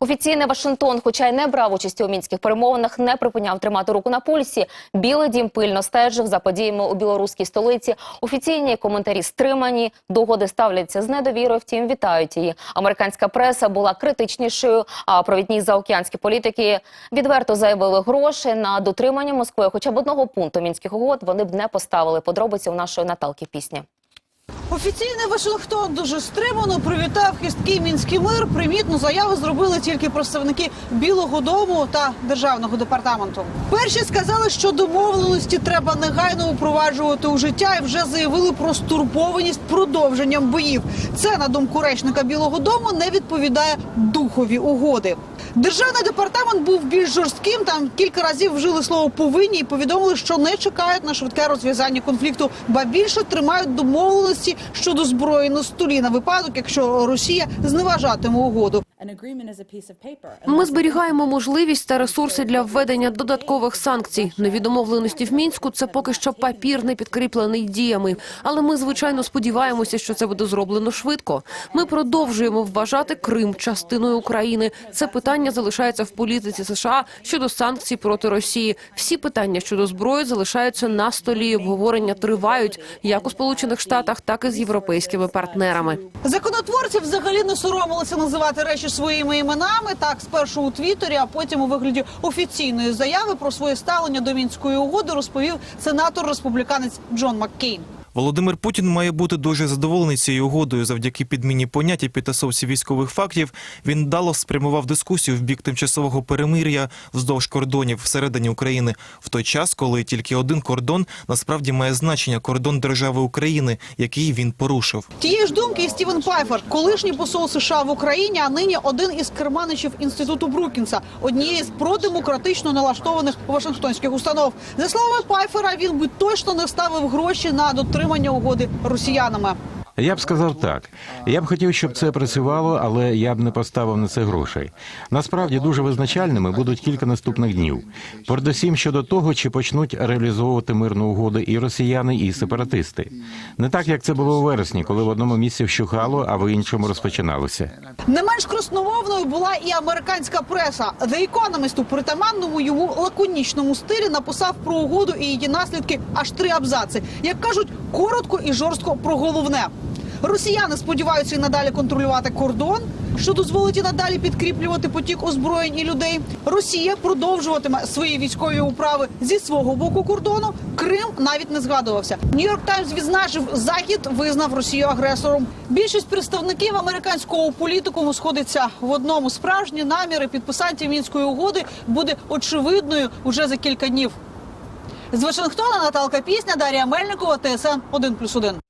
Офіційний Вашингтон, хоча й не брав участі у мінських перемовинах, не припиняв тримати руку на пульсі. Білий дім пильно стежив за подіями у білоруській столиці. Офіційні коментарі стримані, до угоди ставляться з недовірою. Втім, вітають її. Американська преса була критичнішою. А провідні заокеанські політики відверто заявили гроші на дотримання Москви. Хоча б одного пункту мінських угод вони б не поставили. Подробиці у нашої Наталки пісні. Офіційний Вашингтон дуже стримано привітав хисткий мінський мир. Примітну заяву зробили тільки представники Білого Дому та державного департаменту. Перші сказали, що домовленості треба негайно упроваджувати у життя, і вже заявили про стурбованість продовженням боїв. Це на думку речника Білого Дому не відповідає духові угоди. Державний департамент був більш жорстким. Там кілька разів вжили слово повинні і повідомили, що не чекають на швидке розв'язання конфлікту, ба більше тримають домовленості щодо зброї на столі на випадок, якщо Росія зневажатиме угоду. Ми зберігаємо можливість та ресурси для введення додаткових санкцій. Невідомовленості в мінську це поки що папір не підкріплений діями. Але ми звичайно сподіваємося, що це буде зроблено швидко. Ми продовжуємо вважати Крим частиною України. Це питання залишається в політиці США щодо санкцій проти Росії. Всі питання щодо зброї залишаються на столі. Обговорення тривають як у Сполучених Штатах, так і з європейськими партнерами. Законотворці взагалі не соромилися називати речі своїми іменами. Так, спершу у Твіттері, а потім у вигляді офіційної заяви про своє ставлення до мінської угоди розповів сенатор республіканець Джон Маккейн. Володимир Путін має бути дуже задоволений цією угодою. Завдяки підміні понять і підтасовці військових фактів він дало спрямував дискусію в бік тимчасового перемир'я вздовж кордонів всередині України в той час, коли тільки один кордон насправді має значення кордон держави України, який він порушив. Тієї ж думки і Стівен Пайфер, колишній посол США в Україні, а нині один із керманичів інституту Брукінса, однієї з продемократично налаштованих вашингтонських установ. За словами Пайфера, він би точно не ставив гроші на дотримання угоди росіянами. Я б сказав так. Я б хотів, щоб це працювало, але я б не поставив на це грошей. Насправді дуже визначальними будуть кілька наступних днів. Передусім щодо того, чи почнуть реалізовувати мирну угоду і росіяни, і сепаратисти. Не так як це було у вересні, коли в одному місці вщухало, а в іншому розпочиналося. Не менш красномовною була і американська преса. The Economist у притаманному йому лаконічному стилі написав про угоду і її наслідки аж три абзаци. Як кажуть, коротко і жорстко про головне. Росіяни сподіваються і надалі контролювати кордон, що дозволить і надалі підкріплювати потік озброєнь і людей. Росія продовжуватиме свої військові управи зі свого боку кордону. Крим навіть не згадувався. Нью-Йорк Таймс відзначив, захід визнав Росію агресором. Більшість представників американського політикуму сходиться в одному. Справжні наміри підписантів мінської угоди буде очевидною уже за кілька днів. З Вашингтона Наталка Пісня, Дар'я Мельникова, ТСН 1+,1.